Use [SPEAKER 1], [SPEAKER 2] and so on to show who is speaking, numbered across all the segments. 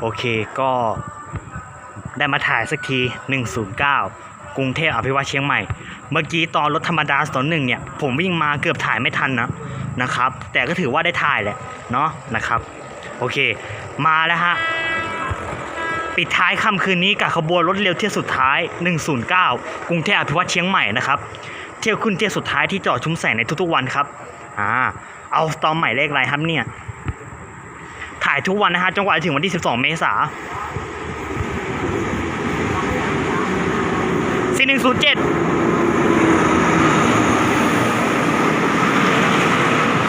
[SPEAKER 1] โอเคก็ได้มาถ่ายสักที 109 กรุงเทพอภิวัตเชียงใหม่ เมื่อกี้ตอนรถธรรมดาสนหนึ่งเนี่ย ผมวิ่งมาเกือบถ่ายไม่ทันนะนะครับ แต่ก็ถือว่าได้ถ่ายแหละเนาะนะครับ โอเค มาแล้วฮะ ปิดท้ายค่ำคืนนี้กับขบวนรถเร็วเที่ยวสุดท้าย 109 กรุงเทพอภิวัตเชียงใหม่นะครับ เที่ยวขึ้นเที่ยวสุดท้ายที่จอดชุมแสงในทุกๆวันครับ อ่า เอาตอมใหม่เลขอะไรครับเนี่ยายทุกวันนะฮะจนกว่าจะถึงวันที่ 12 เมษาสี่หนึ่งศูนย์เจ็ด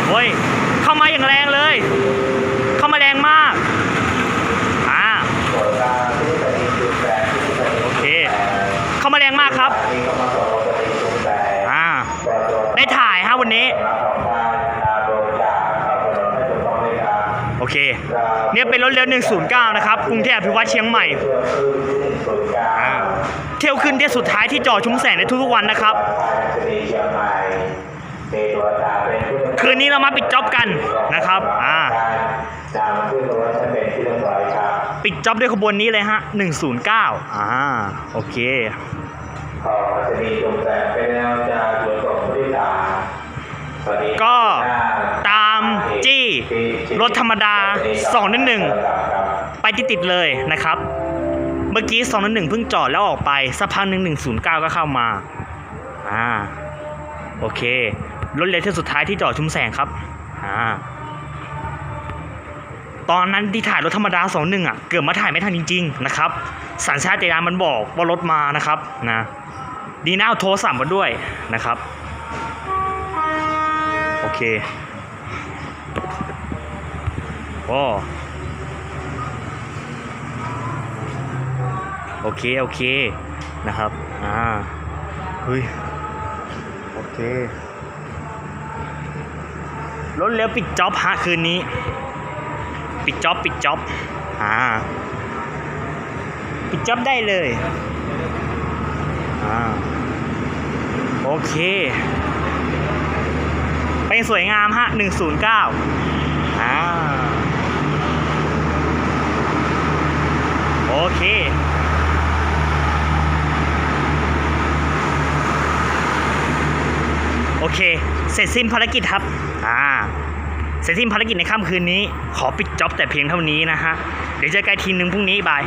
[SPEAKER 1] โอ้ย เข้ามาอย่างแรงเลย เค เนี่ยเป็นรถเร็ว109 นะครับ กรุงเทพอภิวัตเชียงใหม่ เที่ยวขึ้นเที่ยวสุดท้ายที่จอชุมแสงในทุกๆวันนะครับ คืนนี้เรามาปิดจ็อบกันนะครับ อ่าปิดจ็อบด้วยขบวนนี้เลยฮะ 109 อ่า โอเคก็ รถธรรมดา211ไปติดติดๆเลยนะครับ เมื่อกี้2 1 1เพิ่งจอดแล้วออกไปสักพักหนึ่ง109ก็เข้ามาอ่าโอเครถเร็วที่สุดท้ายที่จอดชุมแสงครับอ่าตอนนั้นที่ถ่ายรถธรรมดา2 1อะเกือบมาถ่ายไม่ทันจริง ๆ นะครับ สัญชาตญาณมันบอกว่ารถมานะครับนะดีนะเอาโทรศัพท์มาด้วยนะครับ โอเค โอ้โอเค โอเค นะครับ อ่าเฮ้ย โอเค รถเร็วปิดจ็อบฮะคืนนี้ ปิดจ็อบ ปิดจ็อบ อ่า ปิดจ็อบได้เลย อ่า โอเค เป็นสวยงามฮะ 109อ่า โอ เคโอเค เสร็จสิ้นภารกิจครับ อ่า เสร็จสิ้นภารกิจในค่ำคืนนี้ ขอปิดจ็อบแต่เพียงเท่านี้นะฮะ เดี๋ยวเจอกันอีกทีนึงพรุ่งนี้บาย